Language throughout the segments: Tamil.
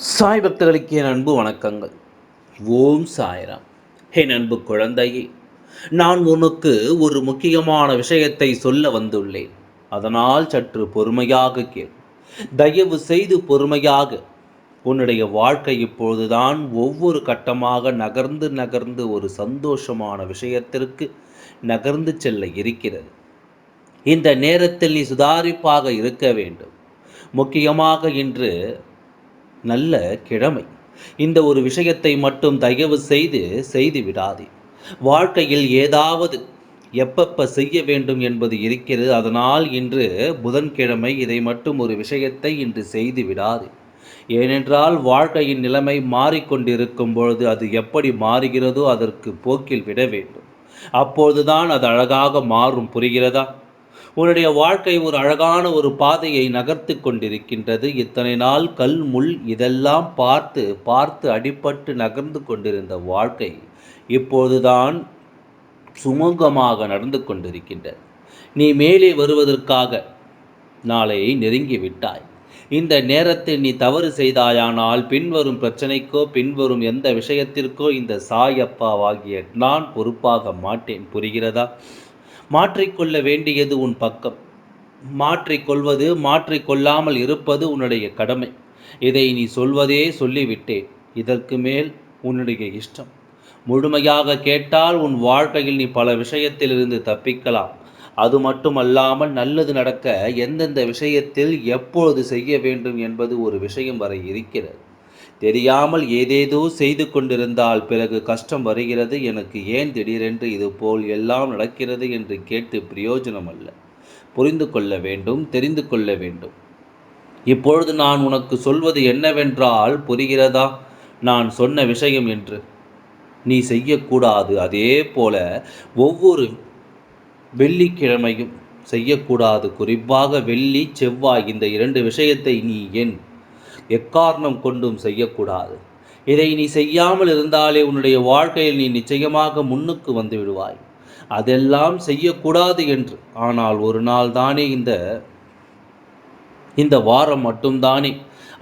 சாய் பக்தர்களுக்கு என் அன்பு வணக்கங்கள். ஓம் சாய்ராம். என் அன்பு குழந்தையே நான் உனக்கு ஒரு முக்கியமான விஷயத்தை சொல்ல வந்துள்ளேன். அதனால் சற்று பொறுமையாக கேள். தயவு செய்து பொறுமையாக. உன்னுடைய வாழ்க்கை இப்பொழுதுதான் ஒவ்வொரு கட்டமாக நகர்ந்து நகர்ந்து ஒரு சந்தோஷமான விஷயத்திற்கு நகர்ந்து செல்ல இருக்கிறது. இந்த நேரத்தில் நீ சுதாரிப்பாக இருக்க வேண்டும். முக்கியமாக இன்று நல்ல கிழமை. இந்த ஒரு விஷயத்தை மட்டும் தயவு செய்து செய்து விடாதே. வாழ்க்கையில் ஏதாவது எப்பப்ப செய்ய வேண்டும் என்பது இருக்கிறது. அதனால் இன்று புதன்கிழமை இதை மட்டும் ஒரு விஷயத்தை இன்று செய்து விடாது. ஏனென்றால் வாழ்க்கையின் நிலைமை மாறிக்கொண்டிருக்கும் பொழுது அது எப்படி மாறுகிறதோ அதற்கு போக்கில் விட வேண்டும். அப்போதுதான் அது அழகாக மாறும். புரிகிறதா? உன்னுடைய வாழ்க்கை ஒரு அழகான ஒரு பாதையை நகர்த்து கொண்டிருக்கின்றது. இத்தனை நாள் கல் முள் இதெல்லாம் பார்த்து பார்த்து அடிபட்டு நகர்ந்து கொண்டிருந்த வாழ்க்கை இப்போதுதான் சுமூகமாக நடந்து கொண்டிருக்கின்றது. நீ மேலே வருவதற்காக நாளை நெருங்கி விட்டாய் இந்த நேரத்தில் நீ தவறு செய்தாயானால் பின்வரும் பிரச்சனைக்கோ பின்வரும் எந்த விஷயத்திற்கோ இந்த சாயப்பாவாகிய நான் பொறுப்பாக மாட்டேன். புரிகிறதா? மாற்றிக்கொள்ள வேண்டியது உன் பக்கம். மாற்றிக்கொள்வது மாற்றிக்கொள்ளாமல் இருப்பது உன்னுடைய கடமை. இதை நீ சொல்வதே சொல்லிவிட்டேன். இதற்கு மேல் உன்னுடைய இஷ்டம். முழுமையாக கேட்டால் உன் வாழ்க்கையில் நீ பல விஷயத்திலிருந்து தப்பிக்கலாம். அது மட்டுமல்லாமல் நல்லது நடக்க எந்தெந்த விஷயத்தில் எப்பொழுது செய்ய வேண்டும் என்பது ஒரு விஷயம் வரை இருக்கிறது. தெரியாமல் ஏதேதோ செய்து கொண்டிருந்தால் பிறகு கஷ்டம் வருகிறது. எனக்கு ஏன் திடீரென்று இது போல் எல்லாம் நடக்கிறது என்று கேட்டு பிரயோஜனம் அல்ல புரிந்து கொள்ள வேண்டும் தெரிந்து கொள்ள வேண்டும். இப்பொழுது நான் உனக்கு சொல்வது என்னவென்றால் புரிகிறதா? நான் சொன்ன விஷயம் என்று. நீ செய்யக்கூடாது. அதே போல ஒவ்வொரு வெள்ளிக்கிழமையும் செய்யக்கூடாது. குறிப்பாக வெள்ளி செவ்வாய் இந்த இரண்டு விஷயத்தை நீ என் எக்காரணம் கொண்டும் செய்யக்கூடாது. இதை நீ செய்யாமல் இருந்தாலே உன்னுடைய வாழ்க்கையில் நீ நிச்சயமாக முன்னுக்கு வந்து விடுவாய். அதெல்லாம் செய்யக்கூடாது என்று. ஆனால் ஒரு நாள் தானே இந்த இந்த வாரம் மட்டும்தானே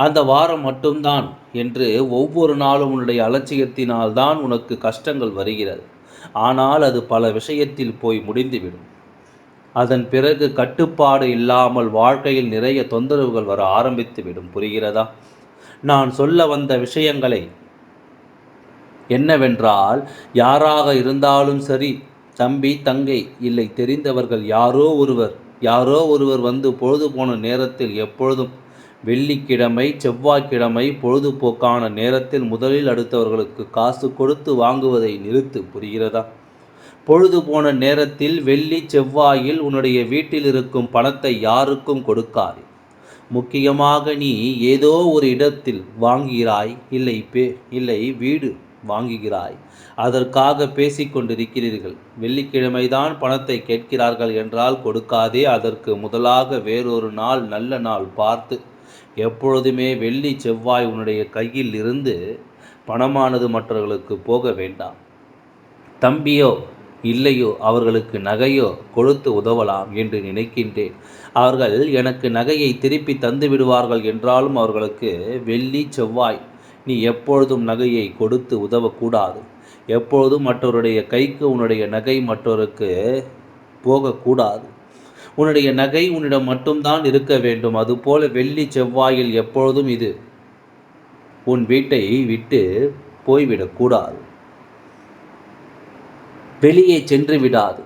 அந்த வாரம் மட்டும்தான் என்று ஒவ்வொரு நாளும் உன்னுடைய அலட்சியத்தினால் தான் உனக்கு கஷ்டங்கள் வருகிறது. ஆனால் அது பல விஷயத்தில் போய் முடிந்துவிடும். அதன் பிறகு கட்டுப்பாடு இல்லாமல் வாழ்க்கையில் நிறைய தொந்தரவுகள் வர ஆரம்பித்துவிடும் புரிகிறதா? நான் சொல்ல வந்த விஷயங்களை என்னவென்றால் யாராக இருந்தாலும் சரி தம்பி தங்கை இல்லை தெரிந்தவர்கள் யாரோ ஒருவர் யாரோ ஒருவர் வந்து பொழுது போன நேரத்தில் எப்பொழுதும் வெள்ளிக்கிழமை செவ்வாய்க்கிழமை பொழுதுபோக்கான நேரத்தில் முதலில் அடுத்தவர்களுக்கு காசு கொடுத்து வாங்குவதை நிறுத்து. புரிகிறதா? பொழுது போன நேரத்தில் வெள்ளி செவ்வாயில் உன்னுடைய வீட்டில் இருக்கும் பணத்தை யாருக்கும் கொடுக்காது. முக்கியமாக நீ ஏதோ ஒரு இடத்தில் வாங்குகிறாய் இல்லை பே இல்லை வீடு வாங்குகிறாய். அதற்காக பேசிக்கொண்டிருக்கிறீர்கள் வெள்ளிக்கிழமைதான் பணத்தை கேட்கிறார்கள் என்றால் கொடுக்காதே. அதற்கு முதலாக வேறொரு நாள் நல்ல நாள் பார்த்து எப்பொழுதுமே வெள்ளி செவ்வாய் உன்னுடைய கையில் இருந்து பணமானது மற்றவர்களுக்கு போக வேண்டாம். தம்பியோ இல்லையோ அவர்களுக்கு நகையோ கொடுத்து உதவலாம் என்று நினைக்கின்றேன். அவர்கள் எனக்கு நகையை திருப்பி தந்து விடுவார்கள் என்றாலும் அவர்களுக்கு வெள்ளி செவ்வாய். நீ எப்பொழுதும் நகையை கொடுத்து உதவக்கூடாது. எப்பொழுதும் மற்றவருடைய கைக்கு உன்னுடைய நகை மற்றவருக்கு போகக்கூடாது. உன்னுடைய நகை உன்னிடம் மட்டும்தான் இருக்க வேண்டும். அதுபோல வெள்ளி செவ்வாயில் எப்பொழுதும் இது உன் வீட்டை விட்டு போய்விடக்கூடாது. வெளியே சென்று விடாது.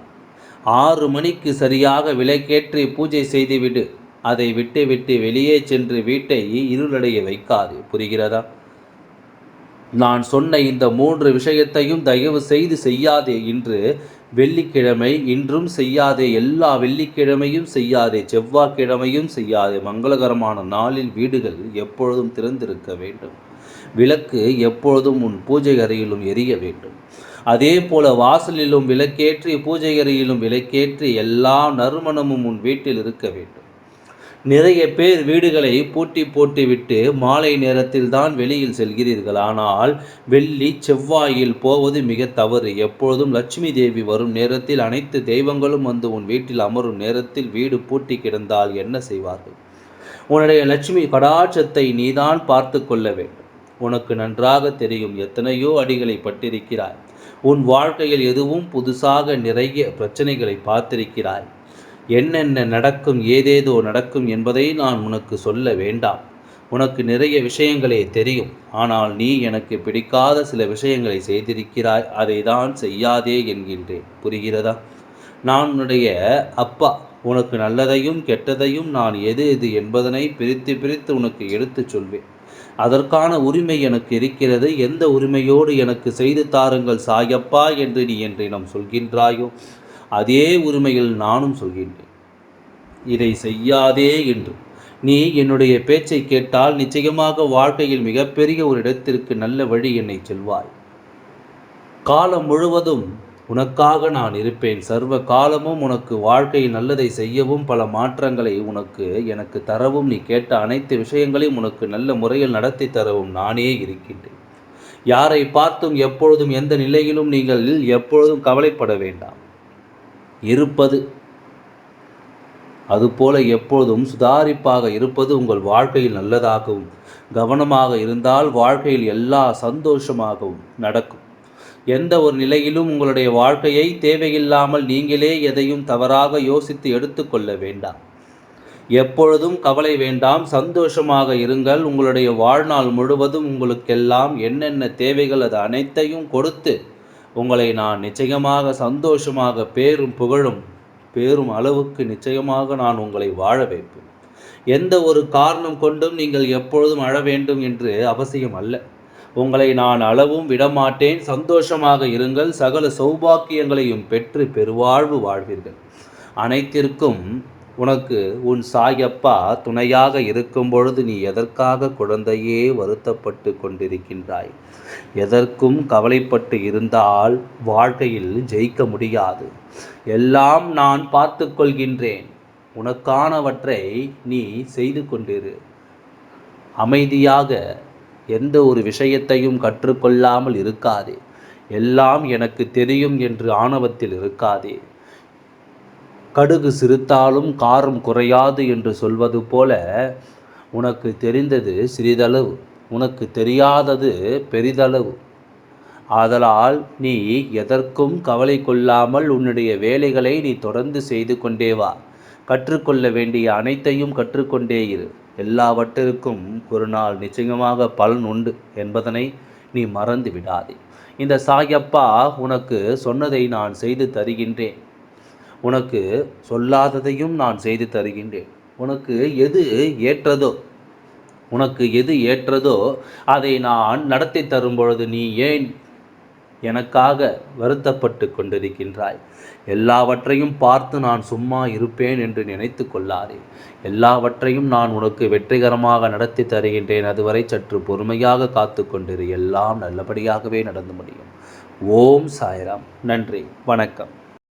ஆறு மணிக்கு சரியாக விலைக்கேற்றி பூஜை செய்துவிடு அதை விட்டு விட்டு வெளியே சென்று வீட்டை இருளடைய வைக்காது. புரிகிறதா? நான் சொன்ன இந்த மூன்று விஷயத்தையும் தயவு செய்து செய்யாதே இன்று. வெள்ளிக்கிழமை இன்றும் செய்யாதே. எல்லா வெள்ளிக்கிழமையும் செய்யாதே. செவ்வாய்க்கிழமையும் செய்யாதே. மங்களகரமான நாளில் வீடுகள் எப்பொழுதும் திறந்திருக்க வேண்டும். விளக்கு எப்பொழுதும் உன் பூஜை அறையிலும் எரிய வேண்டும். அதே போல வாசலிலும் விளக்கேற்றி பூஜை அறையிலும் விளக்கேற்றி எல்லா நறுமணமும் உன் வீட்டில் இருக்க வேண்டும். நிறைய பேர் வீடுகளை பூட்டி போட்டுவிட்டு மாலை நேரத்தில் தான் வெளியில் செல்கிறீர்கள். ஆனால் வெள்ளி செவ்வாயில் போவது மிக தவறு. எப்பொழுதும் லட்சுமி தேவி வரும் நேரத்தில் அனைத்து தெய்வங்களும் வந்து உன் வீட்டில் அமரும் நேரத்தில் வீடு பூட்டி கிடந்தால் என்ன செய்வார்கள்? உன்னுடைய லட்சுமி கடாட்சத்தை நீதான் பார்த்து கொள்ள வேண்டும். உனக்கு நன்றாக தெரியும் எத்தனையோ அடிகளை பட்டிருக்கிறாய். உன் வாழ்க்கையில் எதுவும் புதுசாக நிறைய பிரச்சனைகளை பார்த்திருக்கிறாய். என்னென்ன நடக்கும் ஏதேதோ நடக்கும் என்பதை நான் உனக்கு சொல்ல வேண்டாம். உனக்கு நிறைய விஷயங்களே தெரியும். ஆனால் நீ எனக்கு பிடிக்காத சில விஷயங்களை செய்திருக்கிறாய். அதை தான் செய்யாதே என்கின்றேன். புரிகிறதா? நான் உன்னுடைய அப்பா. உனக்கு நல்லதையும் கெட்டதையும் நான் எது எது என்பதனை பிரித்து பிரித்து உனக்கு எடுத்துச் சொல்வேன். அதற்கான உரிமை எனக்கு இருக்கிறது. எந்த உரிமையோடு எனக்கு செய்து தாருங்கள் சாயப்பா என்று நீ என்றிடம் சொல்கின்றாயோ அதே உரிமையில் நானும் சொல்கின்றேன். இதை செய்யாதே என்று. நீ என்னுடைய பேச்சை கேட்டால் நிச்சயமாக வாழ்க்கையில் மிகப்பெரிய ஒரு இடத்திற்கு நல்ல வழி என்னை செல்வாய். காலம் முழுவதும் உனக்காக நான் இருப்பேன். சர்வ காலமும் உனக்கு வாழ்க்கையில் நல்லதை செய்யவும் பல மாற்றங்களை உனக்கு எனக்கு தரவும். நீ கேட்ட அனைத்து விஷயங்களையும் உனக்கு நல்ல முறையில் நடத்தி தரவும். நானே இருக்கின்றேன். யாரை பார்த்தும் எப்பொழுதும் எந்த நிலையிலும் நீங்கள் எப்பொழுதும் கவலைப்பட வேண்டாம். இருப்பது அதுபோல எப்பொழுதும் சுதாரிப்பாக இருப்பது உங்கள் வாழ்க்கையில் நல்லதாகவும் கவனமாக இருந்தால் வாழ்க்கையில் எல்லா சந்தோஷமாகவும் நடக்கும். எந்த ஒரு நிலையிலும் உங்களுடைய வாழ்க்கையை தேவையில்லாமல் நீங்களே எதையும் தவறாக யோசித்து எடுத்துக்கொள்ள வேண்டாம். எப்பொழுதும் கவலை வேண்டாம் சந்தோஷமாக இருங்கள். உங்களுடைய வாழ்நாள் முழுவதும் உங்களுக்கெல்லாம் என்னென்ன தேவைகள் அது அனைத்தையும் கொடுத்து உங்களை நான் நிச்சயமாக சந்தோஷமாக பேரும் புகழும் பேரும் அளவுக்கு நிச்சயமாக நான் உங்களை வாழ வைப்பேன். எந்த ஒரு காரணம் கொண்டும் நீங்கள் எப்பொழுதும் அழ வேண்டும் என்று அவசியம் அல்ல. உங்களை நான் அளவும் விடமாட்டேன். சந்தோஷமாக இருங்கள். சகல சௌபாக்கியங்களையும் பெற்று பெருவாழ்வு வாழ்வீர்கள். அனைத்திற்கும் உனக்கு உன் சாயப்பா துணையாக இருக்கும் பொழுது நீ எதற்காக குழந்தையே வருத்தப்பட்டு கொண்டிருக்கின்றாய்? எதற்கும் கவலைப்பட்டு இருந்தால் வாழ்க்கையில் ஜெயிக்க முடியாது. எல்லாம் நான் பார்த்து கொள்கின்றேன். உனக்கானவற்றை நீ செய்து கொண்டிரு. அமைதியாக எந்த ஒரு விஷயத்தையும் கற்றுக்கொள்ளாமல் இருக்காதே. எல்லாம் எனக்கு தெரியும் என்று ஆணவத்தில் இருக்காதே. கடுகு சிறுத்தாலும் காரம் குறையாது என்று சொல்வது போல உனக்கு தெரிந்தது சிறிதளவு உனக்கு தெரியாதது பெரிதளவு. ஆதலால் நீ எதற்கும் கவலை கொள்ளாமல் உன்னுடைய வேலைகளை நீ தொடர்ந்து செய்து கொண்டே வா. கற்றுக்கொள்ள வேண்டிய அனைத்தையும் கற்றுக்கொண்டே இரு. எல்லாவற்றிற்கும் ஒரு நாள் நிச்சயமாக பலன் உண்டு என்பதனை நீ மறந்து விடாதே. இந்த சாயப்பா உனக்கு சொன்னதை நான் செய்து தருகின்றேன். உனக்கு சொல்லாததையும் நான் செய்து தருகின்றேன். உனக்கு எது ஏற்றதோ உனக்கு எது ஏற்றதோ அதை நான் நடத்தி தரும் பொழுது நீ ஏன் எனக்காக வருத்தப்பட்டு கொண்டிருக்கின்றாய். எல்லாவற்றையும் பார்த்து நான் சும்மா இருப்பேன் என்று நினைத்து கொள்ளாதே. எல்லாவற்றையும் நான் உனக்கு வெற்றிகரமாக நடத்தி தருகின்றேன். அதுவரை சற்று பொறுமையாக காத்து கொண்டிரு. எல்லாம் நல்லபடியாகவே நடந்து முடியும். ஓம் சாய்ராம். நன்றி. வணக்கம்.